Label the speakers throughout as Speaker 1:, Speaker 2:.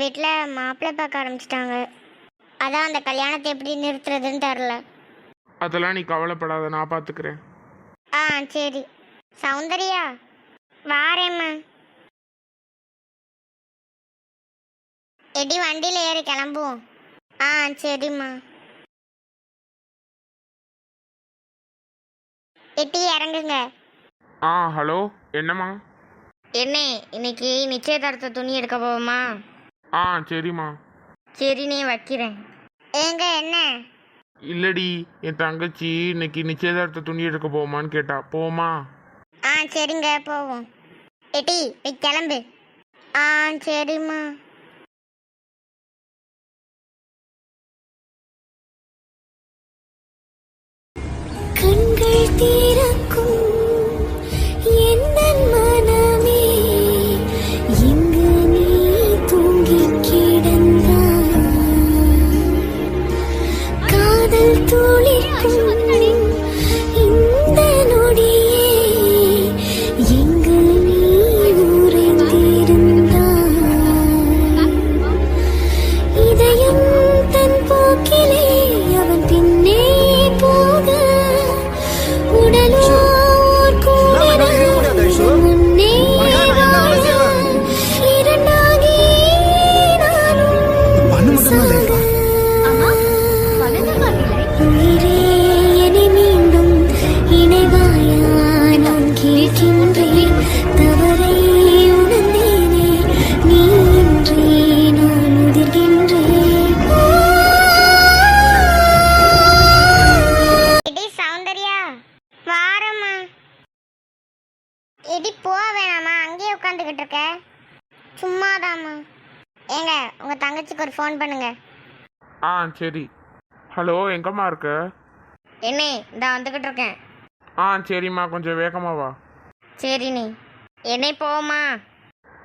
Speaker 1: வீட்டில் மாப்பிள்ளை பார்க்க ஆரம்பிச்சிட்டாங்க. அதான் அந்த கல்யாணத்தை எப்படி நிறுத்துறதுன்னு தெரில.
Speaker 2: அதெல்லாம் நீ கவலைப்படாத நான் பார்த்துக்கிறேன்
Speaker 1: ஆ சரி. சௌந்தர்யா வாரேம்மா. எடி வண்டியில் ஏறி கிளம்புவோம். ஆ சரிம்மா. எட்டி இறங்குங்க.
Speaker 2: ஆ ஹலோ என்னம்மா?
Speaker 1: என்ன இன்னைக்கு நிச்சயதார்த்த துணி எடுக்க போவோமா?
Speaker 2: ஆ சரிம்மா.
Speaker 1: சரி நீ வைக்கிறேன். ஏங்க என்ன?
Speaker 2: இல்லடி என் தங்கச்சி இன்னைக்கு நிச்சயதார்த்த துணி எடுக்க போமான்னு கேட்டா. போமா?
Speaker 1: ஆ சரிங்க போவோம். எட்டி போய் கிளம்பு. ஆ சரிம்மா.
Speaker 3: கண்கள் தீரக்கும்
Speaker 1: எடி போக வேணாமா. அங்கேயே உட்காந்துக்கிட்டு இருக்க. சும்மாதாம்மா. ஏங்க உங்க தங்கச்சிக்கு ஒரு ஃபோன் பண்ணுங்க.
Speaker 2: ஆ சரி. ஹலோ எங்கம்மா இருக்க?
Speaker 1: என்ன இந்த வந்துக்கிட்டு இருக்கேன்.
Speaker 2: ஆ சரிம்மா கொஞ்சம் வேகமா வா.
Speaker 1: சரி நீ. என்னை போமா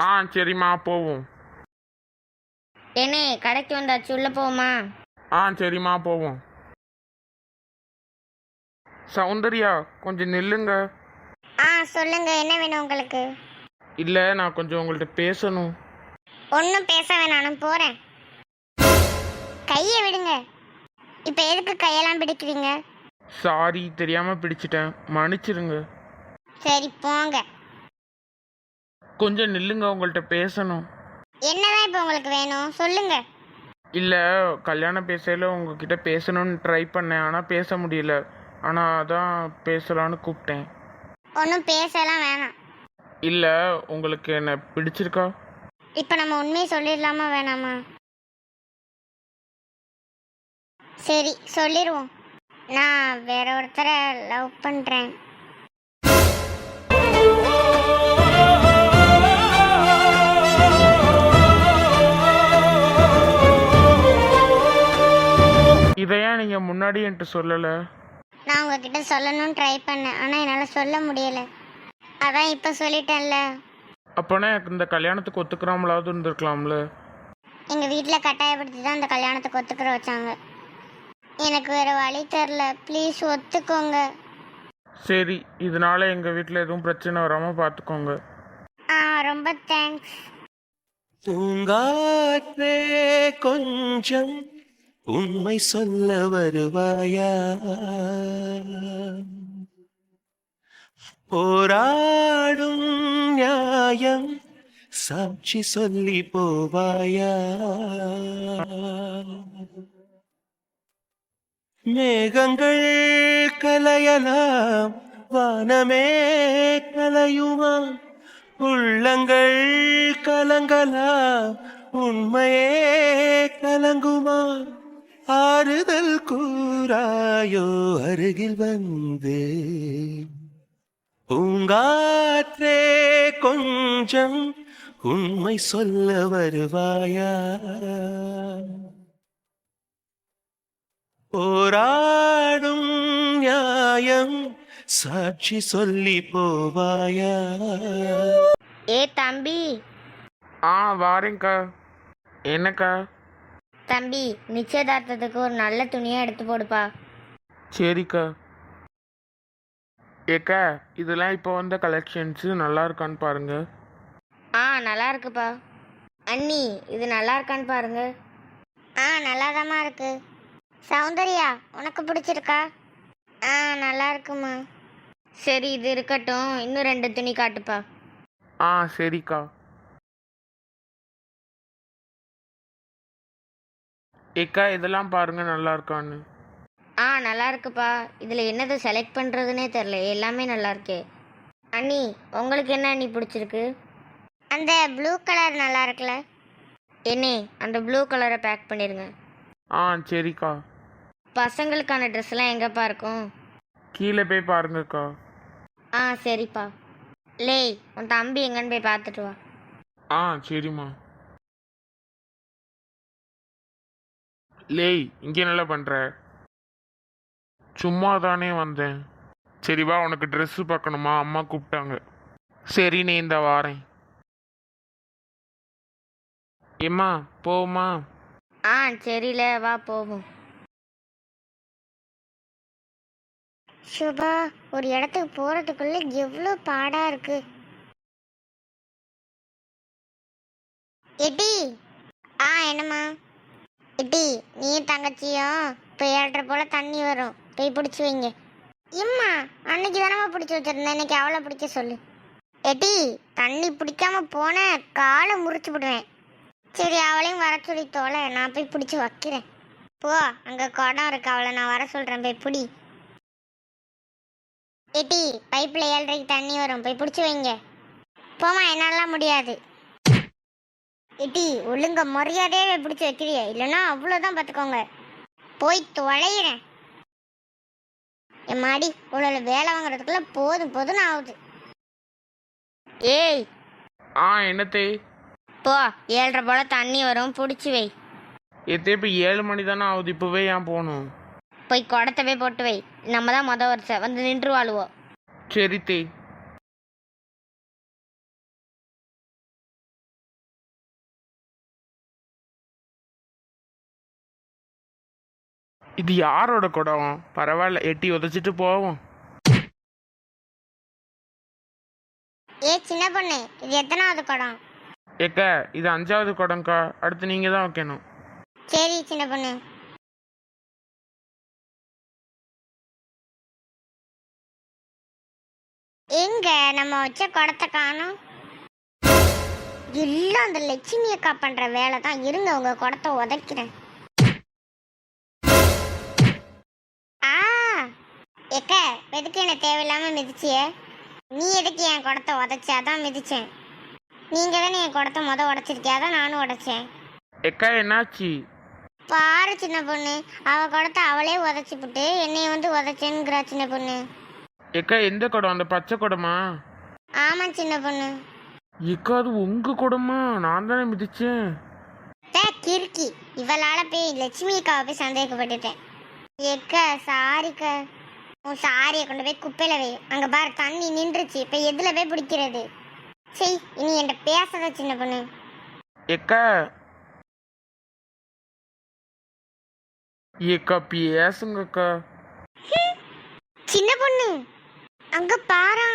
Speaker 2: ஆ சரிம்மா போவோம்.
Speaker 1: என்ன கடைக்கு வந்தாச்சு உள்ள போமா
Speaker 2: ஆ சரிம்மா போவோம். சௌந்தர்யா கொஞ்சம் நில்லுங்க.
Speaker 1: ஆ சொல்லுங்க. என்ன வேணும் உங்களுக்கு?
Speaker 2: இல்லை நான் கொஞ்சம் உங்கள்கிட்ட பேசணும்.
Speaker 1: ஒன்றும் பேச வேணாம். நான் போறேன். கையை விடுங்க. இப்போ எதுக்கு கையெல்லாம் பிடிக்கிறீங்க?
Speaker 2: சாரி தெரியாமல் பிடிச்சிட்டேன். மன்னிச்சிருங்க.
Speaker 1: சரி போங்க.
Speaker 2: கொஞ்சம் நில்லுங்க உங்கள்கிட்ட பேசணும்.
Speaker 1: என்னதான் இப்போ உங்களுக்கு வேணும்? சொல்லுங்க.
Speaker 2: இல்லை கல்யாணம் பேசையில் உங்ககிட்ட பேசணும்னு ட்ரை பண்ணேன். ஆனால் பேச முடியல. ஆனால் அதான் பேசலான்னு கூப்பிட்டேன்.
Speaker 1: ஒன்றும் பேசலாம் வேணாம்.
Speaker 2: இல்லை உங்களுக்கு என்ன பிடிச்சிருக்கா?
Speaker 1: இப்போ நம்ம உண்மையை சொல்லிடலாமா வேணாமா? சரி சொல்லிடுவோம் நான் வேற ஒருத்தரை லவ் பண்ணுறேன்
Speaker 2: இதை ஏன் நீங்கள் முன்னாடி என்கிட்ட சொல்லலை?
Speaker 1: நான் உங்ககிட்ட சொல்லணும்னு ட்ரை பண்ணேன். ஆனால் என்னால் சொல்ல முடியல. அதான் இப்போ சொல்லிட்டேன்ல.
Speaker 2: அப்போனா எனக்கு இந்த கல்யாணத்துக்கு ஒத்துக்கிறாமலாவது இருந்திருக்கலாம்ல?
Speaker 1: எங்கள் வீட்டில் கட்டாயப்படுத்தி தான் அந்த கல்யாணத்துக்கு ஒத்துக்கிற வச்சாங்க. எனக்கு வேற வழி தெரில. ப்ளீஸ் ஒத்துக்கோங்க.
Speaker 2: சரி இதனால எங்கள் வீட்டில் எதுவும் பிரச்சனை வராமல் பார்த்துக்கோங்க
Speaker 1: ஆ ரொம்ப தேங்க்ஸ்
Speaker 4: பூங்காற்றே கொஞ்சம் உண்மை சொல்ல வருவாயா? போராடும் நியாயம் சாட்சி சொல்லி போவாயா? மேகங்கள் கலையலாம் வானமே கலையுமா உள்ளங்கள் கலங்கலாம் உண்மையே கலங்குமா ஆறுதல் கூறாயோ அருகில் வந்து பூங்காற்றே கொஞ்சம் உண்மை சொல்ல வருவாயா? போராடும் நியாயம் சாட்சி சொல்லி போவாயா?
Speaker 1: ஏ தம்பி.
Speaker 2: ஆ வாரேங்க்கா என்னக்கா?
Speaker 1: தம்பி நிச்சயதார்த்தத்துக்கு ஒரு நல்ல துணியாக எடுத்து போடுப்பா.
Speaker 2: சரிக்கா. ஏக்கா இதெல்லாம் இப்போ வந்த கலெக்ஷன்ஸு நல்லா இருக்கான்னு பாருங்க.
Speaker 1: ஆ நல்லா இருக்குப்பா. அண்ணி இது நல்லா இருக்கான்னு பாருங்க. ஆ நல்லாதாம்மா இருக்கு. சௌந்தர்யா உனக்கு பிடிச்சிருக்கா? ஆ நல்லா இருக்குமா சரி இது இருக்கட்டும். இன்னும் ரெண்டு துணி காட்டுப்பா.
Speaker 2: ஆ சரிக்கா. ஏக்கா இதெல்லாம் பாருங்க நல்லா இருக்கான்னு
Speaker 1: ஆ நல்லா இருக்குப்பா இதில் என்னது செலக்ட் பண்ணுறதுனே தெரில. எல்லாமே நல்லா இருக்கே அண்ணி உங்களுக்கு என்ன அண்ணி பிடிச்சிருக்கு? அந்த ப்ளூ கலர் நல்லா இருக்குல்ல என்னே அந்த ப்ளூ கலரை பேக் பண்ணிடுங்க
Speaker 2: ஆ சரிக்கா.
Speaker 1: பசங்களுக்கான ட்ரெஸ் எல்லாம் எங்கேப்பா இருக்கும்?
Speaker 2: கீழே போய் பாருங்கக்கா.
Speaker 1: ஆ சரிப்பா. லேய் உன் தம்பி எங்கன்னு போய் பார்த்துட்டு வா.
Speaker 2: ஆ சரிம்மா. லேய் இங்கே நல்லா பண்ணுற சும்மா தானே வந்தேன். சரி வா உனக்கு ட்ரெஸ்ஸு பார்க்கணுமா? அம்மா கூப்பிட்டாங்க. சரி நீ இந்த வாரேன். ஏம்மா போமா
Speaker 1: ஆ சரில வா போவோம். சுபா ஒரு இடத்துக்கு போறதுக்குள்ள எவ்வளோ பாடா இருக்கு. எட்டி ஆ என்னம்மா? இட்டி நீ தங்கச்சியும் இப்போ ஏழ்ற போல தண்ணி வரும். போய் பிடிச்சி வைங்க. இம்மா அன்னைக்கு தானம்மா பிடிச்சி வச்சிருந்தேன். இன்னைக்கு அவளை பிடிக்க சொல்லு. எட்டி தண்ணி பிடிக்காம போன காலை முறிச்சு விடுவேன். சரி அவளையும் வர சொல்லி தோலை நான் போய் பிடிச்சி வைக்கிறேன். போ அங்கே குடம் இருக்கு. அவளை நான் வர சொல்கிறேன் போய் பிடி. ஏட்டி பைப்பில் ஏழரைக்கு தண்ணி வரும். போய் பிடிச்சி வைங்க. போமா என்னாலாம் முடியாது. ஏட்டி ஒழுங்க மரியாதையே பிடிச்சி வைக்கிறிய. இல்லைன்னா அவ்வளோதான் பார்த்துக்கோங்க போய் தொலைகிறேன். என் மாடி உள்ள வேலை வாங்குறதுக்குள்ள போதும் போதும்னு ஆகுது. ஏய்.
Speaker 2: ஆ என்னத்தே?
Speaker 1: போ ஏழரை போல தண்ணி வரும் பிடிச்சி வை.
Speaker 2: எத்தே இப்போ ஏழு மணி தானே ஆகுது இப்போவே ஏன் போகணும்?
Speaker 1: போய் குடத்தவே போட்டு வை. நம்ம தான் மொதல் வருஷம் வந்து நின்று வாழுவோம்
Speaker 2: சரி தே. இது யாரோட குடம்? பரவாயில்ல எட்டி உதச்சிட்டு போவோம்.
Speaker 1: ஏ சின்ன பொண்ணு இது எத்தனாவது குடம்?
Speaker 2: ஏக்க இது அஞ்சாவது குடம்க்கா. அடுத்து நீங்கள் தான் வைக்கணும்.
Speaker 1: சரி சின்ன பொண்ணு. எங்க நம்ம வச்ச குடத்தை காணும்? எல்லாம் அந்த லட்சுமி அக்கா பண்ற வேலை தான் இருங்க உங்க குடத்தை உதைக்கிறேன். எக்க எதுக்கு என்ன தேவையில்லாம மிதிச்சிய? நீ எதுக்கு என் குடத்தை உதைச்ச? அதான் மிதிச்சேன். நீங்க தானே என் குடத்தை முத உடைச்சிருக்கியா அதான் நானும் உடைச்சேன்.
Speaker 2: எக்கா என்னாச்சு?
Speaker 1: பாரு சின்ன பொண்ணு. அவ குடத்தை அவளே உதச்சி விட்டு என்னைய வந்து உதச்சேங்கிறா சின்ன பொண்ணு.
Speaker 2: எக்கா எந்த குடம்? அந்த பச்சை குடமா?
Speaker 1: ஆமா சின்ன பொண்ணு.
Speaker 2: எக்கா அது உங்க குடமா? நான் தானே மிதிச்சேன்.
Speaker 1: தே கிறுக்கி. இவளால போய் லட்சுமி அக்காவை போய் சந்தேகப்பட்டுட்டேன். எக்க சாரிக்க உன் சாரியை கொண்டு போய் குப்பையில வை. அங்க பாரு தண்ணி நின்றுச்சு. இப்ப எதுல போய் பிடிக்கிறது? சரி இனி என்கிட்ட பேசாத சின்ன பொண்ணு.
Speaker 2: எக்கா ஏக்கா பேசுங்கக்கா.
Speaker 1: சின்ன பொண்ணு. அங்க பாரா.